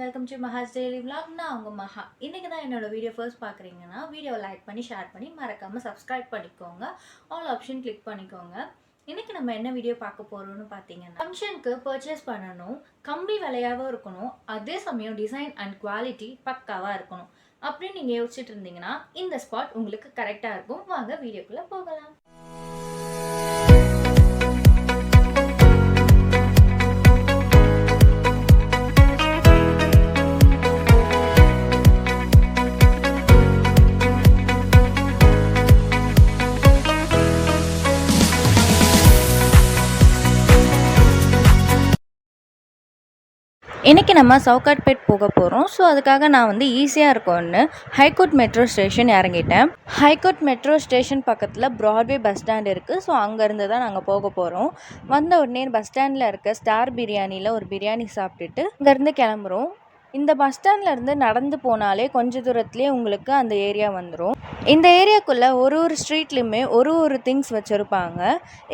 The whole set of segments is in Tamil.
Welcome to Maha's daily vlog. நான் உங்கள் மஹா இன்றைக்கி தான் என்னோட வீடியோ ஃபர்ஸ்ட் பார்க்குறீங்கன்னா வீடியோ லைக் பண்ணி ஷேர் பண்ணி மறக்காமல் சப்ஸ்கிரைப் பண்ணிக்கோங்க. ஆல் ஆப்ஷன் கிளிக் பண்ணிக்கோங்க. இன்றைக்கி நம்ம என்ன வீடியோ பார்க்க போகிறோம்னு பார்த்தீங்கன்னா ஃபங்க்ஷனுக்கு பர்ச்சேஸ் பண்ணணும். கம்மி விலையாகவும் இருக்கணும். அதே சமயம் டிசைன் அண்ட் குவாலிட்டி பக்காவாக இருக்கணும். அப்படின்னு நீங்கள் யோசிச்சுட்டு இருந்தீங்கன்னா இந்த ஸ்பாட் உங்களுக்கு கரெக்டாக இருக்கும். வாங்க வீடியோக்குள்ளே போகலாம். இன்றைக்கி நம்ம சவுகாட்பேட் போக போகிறோம் ஸோ அதுக்காக நான் வந்து ஈஸியாக இருக்கும்னு ஹைகோர்ட் மெட்ரோ ஸ்டேஷன் இறங்கிட்டேன். ஹைகோர்ட் மெட்ரோ ஸ்டேஷன் பக்கத்தில் ப்ராட்வே பஸ் ஸ்டாண்ட் இருக்குது ஸோ அங்கேருந்து தான் நாங்கள் போக போகிறோம் வந்த உடனே பஸ் ஸ்டாண்டில் இருக்க ஸ்டார் பிரியாணியில் ஒரு பிரியாணி சாப்பிட்டுட்டு இங்கேருந்து கிளம்புறோம். இந்த பஸ் ஸ்டாண்ட்லேருந்து நடந்து போனாலே கொஞ்ச தூரத்துலேயே உங்களுக்கு அந்த ஏரியா வந்துடும் இந்த ஏரியாக்குள்ளே ஒரு ஒரு ஸ்ட்ரீட்லேயுமே ஒரு ஒரு திங்ஸ் வச்சுருப்பாங்க.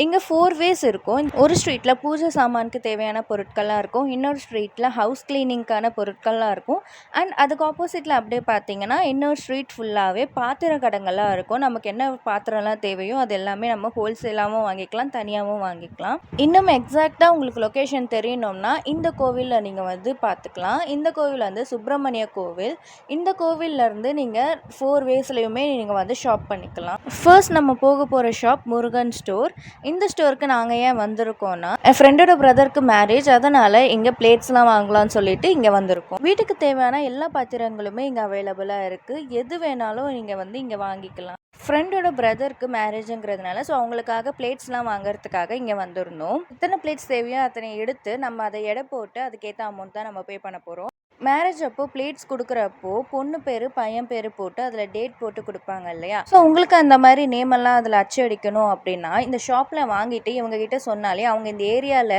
இங்கே ஃபோர் வேஸ் இருக்கும். ஒரு ஸ்ட்ரீட்டில் பூஜை சாமானுக்கு தேவையான பொருட்கள்லாம் இருக்கும். இன்னொரு ஸ்ட்ரீட்டில் ஹவுஸ் க்ளீனிங்க்கான பொருட்கள்லாம் இருக்கும். அண்ட் அதுக்கு ஆப்போசிட்டில் அப்படியே பார்த்தீங்கன்னா இன்னொரு ஸ்ட்ரீட் ஃபுல்லாகவே பாத்திர கடைங்கள்லாம் இருக்கும். நமக்கு என்ன பாத்திரம்லாம் தேவையோ அது எல்லாமே நம்ம ஹோல்சேலாகவும் வாங்கிக்கலாம் தனியாகவும் வாங்கிக்கலாம். இன்னும் எக்ஸாக்டாக உங்களுக்கு லொக்கேஷன் தெரியணும்னா இந்த கோவிலில் நீங்கள் வந்து பார்த்துக்கலாம் இந்த கோவில் வந்து சுப்பிரமணிய கோவில். இந்த கோவிலேருந்து இருந்து நீங்கள் ஃபோர் வேஸ்லையுமே நீங்கள் வந்து ஷாப் பண்ணிக்கலாம். ஃபர்ஸ்ட் நம்ம போக போகிற ஷாப் முருகன் ஸ்டோர் இந்த ஸ்டோருக்கு நாங்கள் ஏன் வந்திருக்கோம்னா என் ஃப்ரெண்டோட பிரதருக்கு மேரேஜ் அதனால் இங்கே பிளேட்ஸ்லாம் வாங்கலாம்னு சொல்லிட்டு இங்கே வந்திருக்கோம். வீட்டுக்கு தேவையான எல்லா பாத்திரங்களுமே இங்கே அவைலபிளாக இருக்குது எது வேணாலும் நீங்கள் வந்து இங்கே வாங்கிக்கலாம். ஃப்ரெண்டோட பிரதருக்கு மேரேஜுங்கிறதுனால ஸோ அவங்களுக்காக பிளேட்ஸ்லாம் வாங்குறதுக்காக இங்கே வந்திருந்தோம். இத்தனை பிளேட்ஸ் தேவையோ அத்தனை எடுத்து நம்ம அதை எடை போட்டு அதுக்கேற்ற அமௌண்ட் தான் நம்ம பே பண்ண போகிறோம் மேரேஜ் அப்போ பிளேட்ஸ் கொடுக்குறப்போ பொண்ணு பேர் பையன் பேர் போட்டு அதில் டேட் போட்டு கொடுப்பாங்க இல்லையா? ஸோ உங்களுக்கு அந்த மாதிரி நேம் எல்லாம் அதில் அச்சடிக்கணும் அப்படின்னா இந்த ஷாப்பில் வாங்கிட்டு இவங்க கிட்ட சொன்னாலே அவங்க இந்த ஏரியாவில்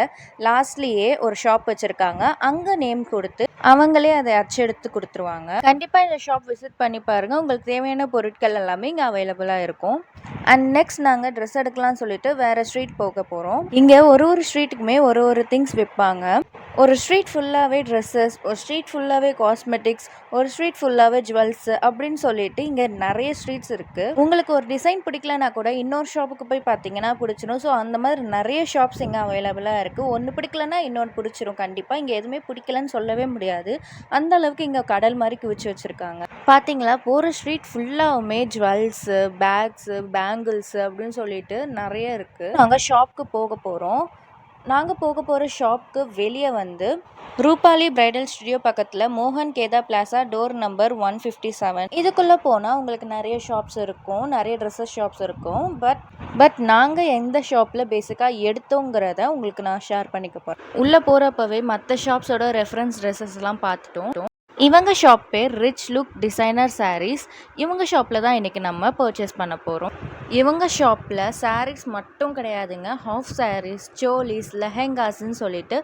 லாஸ்ட்லேயே ஒரு ஷாப் வச்சுருக்காங்க. அங்கே நேம் கொடுத்து அவங்களே அதை அச்செடுத்து கொடுத்துருவாங்க. கண்டிப்பாக இந்த ஷாப் விசிட் பண்ணி பாருங்கள் உங்களுக்கு தேவையான பொருட்கள் எல்லாமே இங்கே அவைலபிளாக இருக்கும். அண்ட் நெக்ஸ்ட் நாங்கள் ட்ரெஸ் எடுக்கலாம்னு சொல்லிட்டு வேறு ஸ்ட்ரீட் போக போகிறோம் இங்கே ஒரு ஒரு ஸ்ட்ரீட்டுக்குமே ஒரு ஒரு திங்ஸ் விற்பாங்க ஒரு ஸ்ட்ரீட் ஃபுல்லாகவே ட்ரெஸ்ஸஸ் ஒரு ஸ்ட்ரீட் ஃபுல்லாகவே காஸ்மெட்டிக்ஸ் ஒரு ஸ்ட்ரீட் ஃபுல்லாகவே ஜுவல்ஸ் அப்படின்னு சொல்லிட்டு இங்கே நிறைய ஸ்ட்ரீட்ஸ் இருக்குது உங்களுக்கு ஒரு டிசைன் பிடிக்கலனா கூட இன்னொரு ஷாப்புக்கு போய் பார்த்தீங்கன்னா பிடிச்சிரும். ஸோ அந்த மாதிரி நிறைய ஷாப்ஸ் இங்கே அவைலபிளாக இருக்குது ஒன்று பிடிக்கலனா இன்னொன்று பிடிச்சிரும். கண்டிப்பாக இங்கே எதுவுமே பிடிக்கலன்னு சொல்லவே முடியாது. அந்த அளவுக்கு இங்கே கடல் மாதிரி குவிச்சு வச்சுருக்காங்க. பார்த்தீங்களா போகிற ஸ்ட்ரீட் ஃபுல்லாகவுமே ஜுவல்ஸு பேக்ஸு பேங்கிள்ஸு அப்படின்னு சொல்லிட்டு நிறைய இருக்குது நாங்கள் ஷாப்புக்கு போக போகிறோம் நாங்கள் போக போகிற ஷாப்க்கு வெளியே வந்து ரூபாலி பிரைடல் ஸ்டுடியோ பக்கத்தில் மோகன் கேதா plaza door number one fifty seven இதுக்குள்ளே போனால் உங்களுக்கு நிறைய ஷாப்ஸ் இருக்கும் நிறைய ட்ரெஸ்ஸஸ் ஷாப்ஸ் இருக்கும். பட் பட் நாங்கள் எந்த ஷாப்பில் பேசிக்காக எடுத்தோங்கிறத உங்களுக்கு நான் ஷேர் பண்ணிக்க போகிறேன் உள்ளே போகிறப்பவே மற்ற ஷாப்ஸோட ரெஃபரன்ஸ் ட்ரெஸ்ஸஸ்லாம் பார்த்துட்டோம். இவங்க ஷாப் பேர் ரிச் லுக் டிசைனர் சாரீஸ் இவங்க ஷாப்பில் தான் இன்றைக்கி நம்ம பர்ச்சேஸ் பண்ண போகிறோம் இவங்க ஷாப்பில் சாரீஸ் மட்டும் கிடையாதுங்க. ஹாஃப் சாரீஸ் சோலிஸ் லெஹெங்காஸ்ன்னு சொல்லிட்டு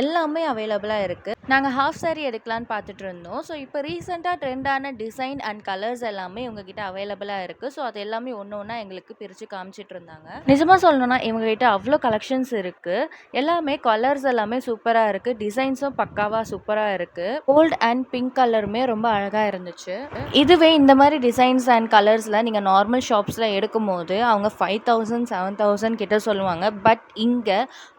எல்லாமே அவைலபிளாக இருக்குது நாங்கள் ஹாஃப் சாரீ எடுக்கலான்னு பார்த்துட்டு இருந்தோம். ஸோ இப்போ ரீசெண்டாக ட்ரெண்டான டிசைன் அண்ட் கலர்ஸ் எல்லாமே இவங்ககிட்ட அவைலபிளாக இருக்குது ஸோ அது எல்லாமே ஒன்று ஒன்றா எங்களுக்கு பிரித்து காமிச்சிட்டு இருந்தாங்க. நிஜமாக சொல்லணும்னா இவங்ககிட்ட அவ்வளோ கலெக்ஷன்ஸ் இருக்குது எல்லாமே கலர்ஸ் எல்லாமே சூப்பராக இருக்குது டிசைன்ஸும் பக்காவாக சூப்பராக இருக்குது கோல்ட் அண்ட் பிங்க் கலருமே ரொம்ப அழகாக இருந்துச்சு. இதுவே இந்த மாதிரி டிசைன்ஸ் அண்ட் கலர்ஸில் நீங்கள் நார்மல் ஷாப்ஸில் எடுக்கும்போது போது அவங்க ஃபைவ் தௌசண்ட் செவன் தௌசண்ட் கிட்ட சொல்லுவாங்க. பட் இங்கே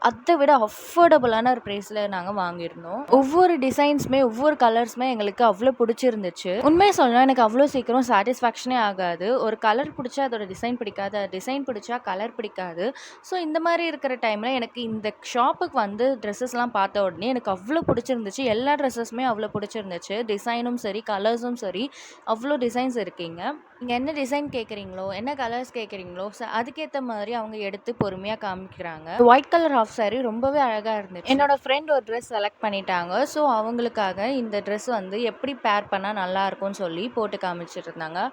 அதை விட அஃபோர்டபுளான ஒரு ப்ரைஸில் நாங்கள் வாங்கியிருந்தோம். ஒவ்வொரு டிசைன்ஸுமே ஒவ்வொரு கலர்ஸுமே எங்களுக்கு அவ்வளோ பிடிச்சிருந்துச்சு. உண்மையை சொல்லணும் எனக்கு அவ்வளோ சீக்கிரம் சாட்டிஸ்ஃபேக்ஷனே ஆகாது. ஒரு கலர் பிடிச்சா அதோட டிசைன் பிடிக்காது. டிசைன் பிடிச்சா கலர் பிடிக்காது. ஸோ இந்த மாதிரி இருக்கிற டைமில் எனக்கு இந்த ஷாப்புக்கு வந்து ட்ரெஸ்ஸஸ்லாம் பார்த்த உடனே எனக்கு அவ்வளோ பிடிச்சிருந்துச்சு. எல்லா ட்ரெஸ்ஸஸுமே அவ்வளோ பிடிச்சிருந்துச்சு. டிசைனும் சரி கலர்ஸும் சரி அவ்வளோ டிசைன்ஸ் இருக்கீங்க. நீங்கள் என்ன டிசைன் கேட்குறீங்களோ என்ன கலர்ஸ் கேட்குறீங்களோ ஸோ அதுக்கேற்ற மாதிரி அவங்க எடுத்து பொறுமையாக காமிக்கிறாங்க. ஒயிட் கலர் ஆஃப் சாரி ரொம்பவே அழகாக இருந்துச்சு. என்னோட ஃப்ரெண்ட் ஒரு ட்ரெஸ் செலக்ட் பண்ணிட்டாங்க. ஸோ அவங்களுக்காக இந்த ட்ரெஸ் வந்து எப்படி பேர் பண்ணால் நல்லா இருக்கும்னு சொல்லி போட்டு காமிச்சிட்டு இருந்தாங்க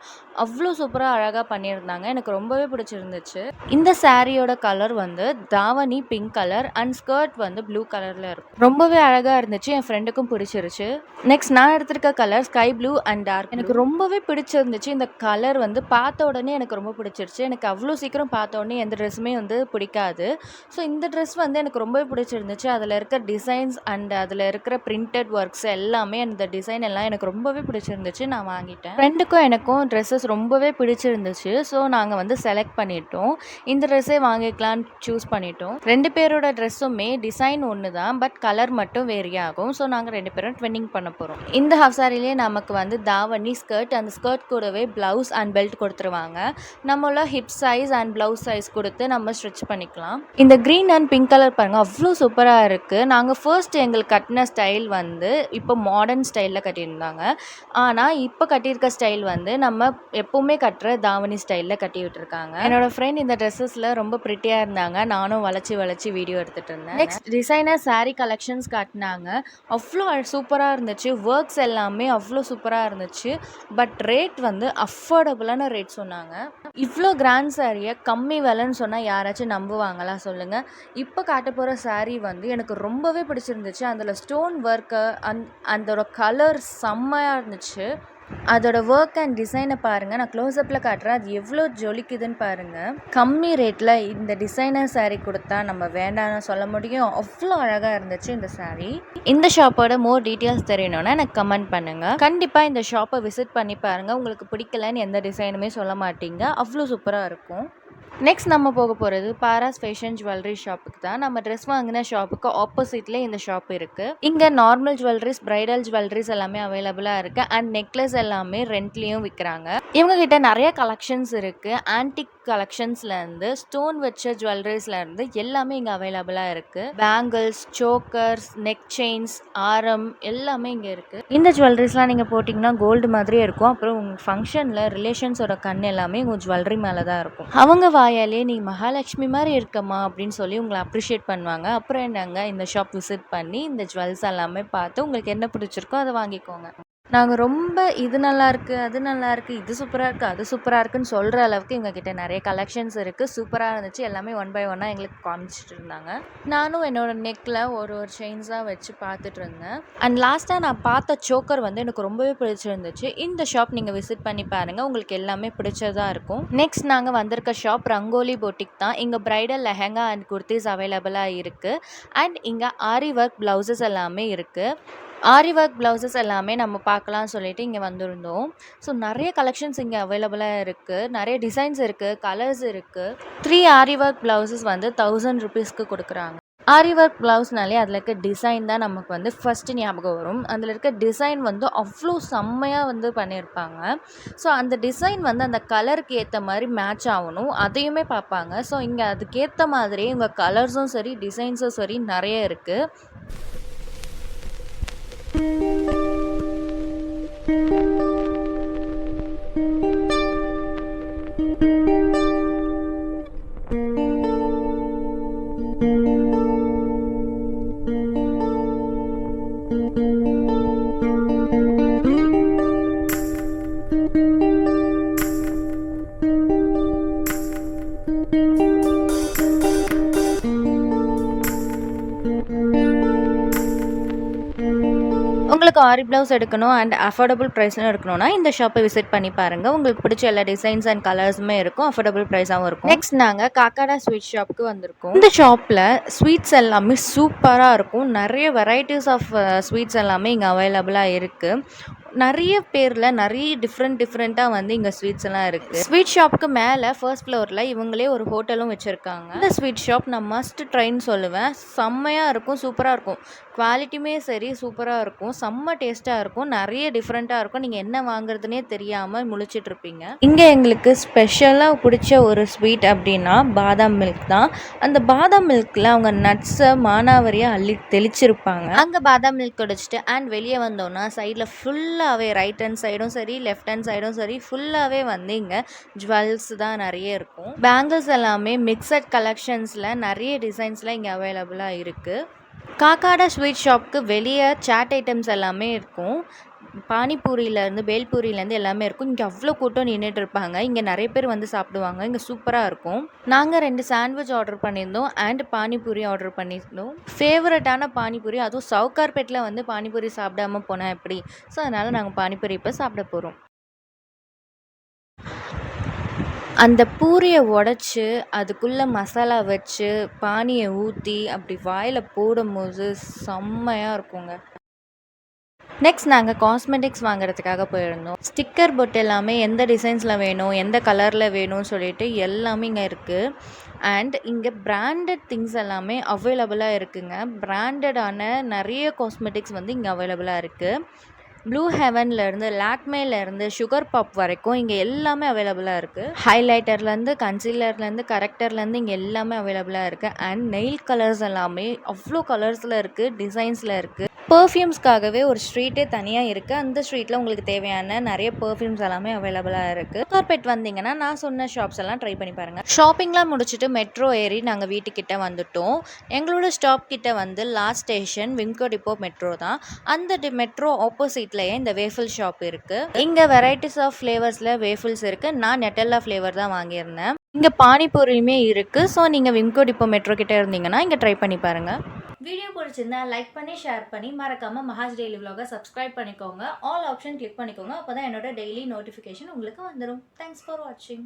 அவ்வளோ சூப்பராக அழகாக பண்ணியிருந்தாங்க. எனக்கு ரொம்பவே பிடிச்சிருந்துச்சு. இந்த சாரியோட கலர் வந்து தாவணி பிங்க் கலர் அண்ட் ஸ்கர்ட் வந்து ப்ளூ கலரில் இருக்கும். ரொம்பவே அழகாக இருந்துச்சு. என் ஃப்ரெண்டுக்கும் பிடிச்சிருச்சு. நெக்ஸ்ட் நான் எடுத்திருக்க colour sky blue and dark எனக்கு ரொம்பவே பிடிச்சிருந்துச்சு இந்த கலர் கலர் வந்து பார்த்த உடனே எனக்கு ரொம்ப பிடிச்சிருச்சு. எனக்கு அவ்வளோ சீக்கிரம் பார்த்த உடனே எந்த ட்ரெஸ்ஸுமே வந்து பிடிக்காது. ஸோ இந்த ட்ரெஸ் வந்து எனக்கு ரொம்பவே பிடிச்சிருந்துச்சு. அதில் இருக்கிற டிசைன்ஸ் அண்ட் அதில் இருக்கிற பிரிண்டட் ஒர்க்ஸ் எல்லாமே அந்த டிசைன் எல்லாம் எனக்கு ரொம்பவே பிடிச்சிருந்துச்சு. நான் வாங்கிட்டேன். ஃப்ரெண்டுக்கும் எனக்கும் ட்ரெஸ்ஸஸ் ரொம்பவே பிடிச்சிருந்துச்சு. ஸோ நாங்கள் வந்து செலக்ட் பண்ணிட்டோம். இந்த ட்ரெஸ்ஸே வாங்கிக்கலான்னு சூஸ் பண்ணிட்டோம். ரெண்டு பேரோட ட்ரெஸ்ஸுமே டிசைன் ஒன்று தான் பட் கலர் மட்டும் வேரி ஆகும் ஸோ நாங்கள் ரெண்டு பேரும் ட்வின்னிங் பண்ண போகிறோம் இந்த ஹாஃப் சாரிலேயே நமக்கு வந்து தாவணி ஸ்கர்ட் அந்த ஸ்கர்ட் கூடவே ப்ளவுஸ் அண்ட் பெல்ட் கொடுத்துருவாங்க. நம்மள hip size and blouse size கொடுத்து நம்ம ஸ்டிச் பண்ணிக்கலாம். இந்த க்ரீன் அண்ட் பிங்க் கலர் பாருங்கள் அவ்வளோ சூப்பராக இருக்குது நாங்கள் ஃபர்ஸ்ட் எங்களுக்கு கட்டின ஸ்டைல் வந்து இப்போ மாடர்ன் ஸ்டைலில் கட்டியிருந்தாங்க. ஆனால் இப்போ கட்டியிருக்க ஸ்டைல் வந்து நம்ம எப்போவுமே கட்டுற தாவணி ஸ்டைலில் கட்டி விட்டுருக்காங்க. என்னோட ஃப்ரெண்ட் இந்த ட்ரெஸ்ஸஸில் ரொம்ப ப்ரிட்டியாக இருந்தாங்க. நானும் வளைச்சி வளைச்சி வீடியோ எடுத்துகிட்டு இருந்தேன். நெக்ஸ்ட் டிசைனர் சாரீ கலெக்ஷன்ஸ் காட்டினாங்க. அவ்வளோ சூப்பராக இருந்துச்சு. ஒர்க்ஸ் எல்லாமே அவ்வளோ சூப்பராக இருந்துச்சு. பட் ரேட் வந்து அஃபோர்டபுளான ரேட் சொன்னாங்க. இவ்வளோ கிராண்ட் சாரியை கம்மி விலைன்னு சொன்னால் யாராச்சும் நம்புவாங்களா சொல்லுங்கள் இப்போ காட்ட போகிற சாரீ வந்து எனக்கு ரொம்பவே பிடிச்சிருந்துச்சு. அதில் ஸ்டோன் ஒர்க்கு அந் அதோட கலர் செம்மையாக இருந்துச்சு. அதோட ஒர்க் அண்ட் டிசைனை பாருங்கள் நான் க்ளோஸ்அப்பில் காட்டுறேன். அது எவ்வளோ ஜொலிக்குதுன்னு பாருங்கள் கம்மி ரேட்டில் இந்த டிசைனர் சாரீ கொடுத்தா நம்ம வேண்டாம்னு சொல்ல முடியும். அவ்வளோ அழகாக இருந்துச்சு இந்த சாரீ இந்த ஷாப்போட மோர் டீட்டெயில்ஸ் தெரியணும்னா எனக்கு கமெண்ட் பண்ணுங்கள் கண்டிப்பாக இந்த ஷாப்பை விசிட் பண்ணி பாருங்கள் உங்களுக்கு பிடிக்கலன்னு எந்த டிசைனுமே சொல்ல மாட்டீங்க. அவ்வளோ சூப்பராக இருக்கும். நெக்ஸ்ட் நம்ம போக போகிறது பாராஸ் ஃபேஷன் ஜுவல்லரி ஷாப்புக்கு தான். நம்ம ட்ரெஸ் வாங்கின ஷாப்புக்கு ஆப்போசிட்லேயே இந்த ஷாப் இருக்குது இங்கே நார்மல் ஜுவல்லரிஸ் பிரைடல் ஜுவல்லரிஸ் எல்லாமே அவைலபிளாக இருக்குது அண்ட் நெக்லஸ் எல்லாமே ரெண்ட்லேயும் விற்கிறாங்க இவங்க கிட்ட நிறைய கலெக்ஷன்ஸ் இருக்குது ஆன்டிக் கலெக்ஷன்ஸ்லேருந்து ஸ்டோன் வச்ச ஜுவல்லரிஸ்லேருந்து எல்லாமே இங்கே அவைலபிளாக இருக்குது பேங்கிள்ஸ் சோக்கர்ஸ் நெக் செயின்ஸ் ஆரம் எல்லாமே இங்கே இருக்குது இந்த ஜுவல்லரிஸ்லாம் நீங்கள் போட்டிங்கன்னா கோல்டு மாதிரியே இருக்கும். அப்புறம் உங்கள் ஃபங்க்ஷனில் ரிலேஷன்ஸோட கண் எல்லாமே உங்கள் ஜுவல்லரி மேலே தான் இருக்கும். அவங்க வாயாலே நீ மகாலட்சுமி மாதிரி இருக்கம்மா அப்படின்னு சொல்லி உங்களை அப்ரிஷியேட் பண்ணுவாங்க. அப்புறம் என்னங்க இந்த ஷாப் விசிட் பண்ணி இந்த ஜுவல்ஸ் எல்லாமே பார்த்து உங்களுக்கு என்ன பிடிச்சிருக்கோ அதை வாங்கிக்கோங்க. நாங்கள் ரொம்ப இது நல்லா இருக்குது அது நல்லா இருக்குது இது சூப்பராக இருக்குது அது சூப்பராக இருக்குதுன்னு சொல்கிற அளவுக்கு இவங்க நிறைய கலெக்ஷன்ஸ் இருக்குது சூப்பராக இருந்துச்சு. எல்லாமே ஒன் பை ஒன்னாக எங்களுக்கு காமிச்சிட்டு இருந்தாங்க. நானும் என்னோடய நெக்கில் ஒரு ஒரு செயின்ஸாக வச்சு பார்த்துட்டு இருந்தேன். அண்ட் லாஸ்ட்டாக நான் பார்த்த சோக்கர் வந்து எனக்கு ரொம்பவே பிடிச்சிருந்துச்சு. இந்த ஷாப் நீங்கள் விசிட் பண்ணி பாருங்கள் உங்களுக்கு எல்லாமே பிடிச்சதாக இருக்கும். நெக்ஸ்ட் நாங்கள் வந்திருக்க ஷாப் ரங்கோலி பொட்டிக் தான். இங்கே ப்ரைடல் லெஹங்கா அண்ட் குர்த்திஸ் அவைலபிளாக இருக்குது அண்ட் இங்கே ஆரி ஒர்க் ப்ளவுசஸ் எல்லாமே இருக்குது ஆரி ஒர்க் ப்ளவுசஸ் எல்லாமே நம்ம பார்க்கலாம்னு சொல்லிட்டு இங்கே வந்திருந்தோம். ஸோ நிறைய கலெக்ஷன்ஸ் இங்கே அவைலபிளாக இருக்குது நிறைய டிசைன்ஸ் இருக்குது கலர்ஸ் இருக்குது த்ரீ ஆரி ஒர்க் ப்ளவுசஸ் வந்து தௌசண்ட் ருபீஸ்க்கு கொடுக்குறாங்க. ஆரி ஒர்க் ப்ளவுஸ்னாலே அதில் இருக்க டிசைன் தான் நமக்கு வந்து ஃபஸ்ட்டு ஞாபகம் வரும். அதில் இருக்க டிசைன் வந்து அவ்வளோ செம்மையாக வந்து பண்ணியிருப்பாங்க. ஸோ அந்த டிசைன் வந்து அந்த கலருக்கு ஏற்ற மாதிரி மேட்ச் ஆகணும். அதையுமே பார்ப்பாங்க. ஸோ இங்கே அதுக்கேற்ற மாதிரியே இவங்க கலர்ஸும் சரி டிசைன்ஸும் சரி நிறைய இருக்குது உங்களுக்கு ஆரி ப்ளவுஸ் எடுக்கணும் அண்ட் அஃபோர்டபுள் ப்ரைஸ்லும் எடுக்கணும்னா இந்த ஷாப்பை விசிட் பண்ணி பாருங்கள் உங்களுக்கு பிடிச்ச எல்லா டிசைன்ஸ் அண்ட் கலர்ஸுமே இருக்கும். அஃபோர்டபுள் ப்ரைஸாகவும் இருக்கும். நெக்ஸ்ட் நாங்கள் காக்காடா ஸ்வீட் ஷாப்புக்கு வந்திருக்கோம். இந்த ஷாப்பில் ஸ்வீட்ஸ் எல்லாமே சூப்பராக இருக்கும். நிறைய வெரைட்டிஸ் ஆஃப் ஸ்வீட்ஸ் எல்லாமே இங்கே அவைலபிளாக இருக்குது நிறைய பேரில் நிறைய டிஃப்ரெண்ட் டிஃப்ரெண்ட்டாக வந்து இங்கே ஸ்வீட்ஸ் எல்லாம் இருக்குது ஸ்வீட் ஷாப்புக்கு மேலே ஃபர்ஸ்ட் ஃப்ளோரில் இவங்களே ஒரு ஹோட்டலும் வச்சுருக்காங்க. இந்த ஸ்வீட் ஷாப் நான் மஸ்ட் ட்ரைன்னு சொல்லுவேன். செம்மையாக இருக்கும் சூப்பராக இருக்கும். குவாலிட்டியுமே சரி சூப்பராக இருக்கும். செம்ம டேஸ்ட்டாக இருக்கும். நிறைய டிஃப்ரெண்ட்டாக இருக்கும். நீங்கள் என்ன வாங்குறதுனே தெரியாமல் முழிச்சிட்டு இருப்பீங்க. இங்கே எங்களுக்கு ஸ்பெஷலாக பிடிச்ச ஒரு ஸ்வீட் அப்படின்னா பாதாம் மில்க் தான். அந்த பாதாம் மில்கில் அவங்க நட்ஸை மானாவரியாக அள்ளி தெளிச்சிருப்பாங்க. அங்கே பாதாம் மில்க் குடிச்சிட்டு அண்ட் வெளியே வந்தோன்னா சைடில் ஃபுல்லாக ஃபுல்லாகவே ரைட் ஹேண்ட் சைடும் சரி லெஃப்ட் ஹேண்ட் சைடும் சரி ஃபுல்லாகவே வந்து இங்கே ஜுவல்ஸ் தான் நிறைய இருக்கும். பேங்கிள்ஸ் எல்லாமே மிக்சட் கலெக்ஷன்ஸில் நிறைய டிசைன்ஸில் இங்கே அவைலபிளாக இருக்குது காக்காடா ஸ்வீட் ஷாப்க்கு வெளியே சாட் ஐட்டம்ஸ் எல்லாமே இருக்கும். பானிபூரியிலேருந்து பேல்பூரியிலேருந்து எல்லாமே இருக்கும். இங்கே அவ்வளோ கூட்டம் நின்றுட்டு இருப்பாங்க. இங்கே நிறைய பேர் வந்து சாப்பிடுவாங்க. இங்கே சூப்பராக இருக்கும். நாங்கள் ரெண்டு சாண்ட்விச் ஆர்டர் பண்ணியிருந்தோம் அண்ட் பானிபூரி ஆர்டர் பண்ணியிருந்தோம். ஃபேவரட்டான பானிபூரி அதுவும் சவுகார்பேட்டில் வந்து பானிபூரி சாப்பிடாம போனால் எப்படி? ஸோ அதனால் நாங்கள் பானிபூரி இப்போ சாப்பிட போகிறோம் அந்த பூரியை உடச்சி அதுக்குள்ளே மசாலா வச்சு பானியை ஊற்றி அப்படி வாயில் போடும்போது செம்மையாக இருக்குங்க. நெக்ஸ்ட் நாங்கள் காஸ்மெட்டிக்ஸ் வாங்குறதுக்காக போயிருந்தோம். ஸ்டிக்கர் பொட்டு எல்லாமே எந்த டிசைன்ஸில் வேணும் எந்த கலரில் வேணும்னு சொல்லிட்டு எல்லாமே இங்கே இருக்குது அண்ட் இங்கே பிராண்டட் திங்ஸ் எல்லாமே அவைலபிளாக இருக்குங்க. பிராண்டடான நிறைய காஸ்மெட்டிக்ஸ் வந்து இங்கே அவைலபிளாக இருக்குது ப்ளூ ஹெவன்லேருந்து லாக்மேலேருந்து சுகர் பாப் வரைக்கும் இங்கே எல்லாமே அவைலபிளாக இருக்குது ஹைலைட்டர்லேருந்து கன்சீலர்லேருந்து கரெக்டர்லேருந்து இங்கே எல்லாமே அவைலபிளாக இருக்குது அண்ட் நெயில் கலர்ஸ் எல்லாமே அவ்வளோ கலர்ஸில் இருக்குது டிசைன்ஸில் இருக்குது பர்ஃப்யூம்ஸ்க்காகவே ஒரு ஸ்ட்ரீட்டே தனியாக இருக்குது அந்த ஸ்ட்ரீட்டில் உங்களுக்கு தேவையான நிறைய பர்ஃப்யூம்ஸ் எல்லாமே அவைலபிளாக இருக்குது கார்பெட் வந்தீங்கன்னா நான் சொன்ன ஷாப்ஸ் எல்லாம் ட்ரை பண்ணி பாருங்கள் ஷாப்பிங்லாம் முடிச்சுட்டு மெட்ரோ ஏறி நாங்கள் வீட்டுக்கிட்ட வந்துட்டோம். எங்களோட ஸ்டாப் கிட்ட வந்து last station Wimco depot metro தான். அந்த டி மெட்ரோ ஆப்போசிட்லேயே இந்த வேஃபில் ஷாப் இருக்குது இங்கே வெரைட்டிஸ் ஆஃப் ஃப்ளேவர்ஸில் வேஃபில்ஸ் இருக்குது நான் நெட்டல்லா ஃப்ளேவர் தான் வாங்கியிருந்தேன். இங்கே பானிபூரியுமே இருக்குது ஸோ நீங்கள் விம்கோ டிப்போ மெட்ரோ கிட்டே இருந்தீங்கன்னா இங்கே ட்ரை பண்ணி பாருங்கள் வீடியோ பிடிச்சிருந்தா லைக் பண்ணி ஷேர் பண்ணி மறக்காமல் மஹாஜ் டெய்லி விலாகை சப்ஸ்கிரைப் பண்ணிக்கோங்க. ஆல் ஆப்ஷன் கிளிக் பண்ணிக்கோங்க. அப்போ தான் என்னோட டெய்லி நோட்டிஃபிகேஷன் உங்களுக்கு வந்துடும் தேங்க்ஸ் ஃபார் வாட்சிங்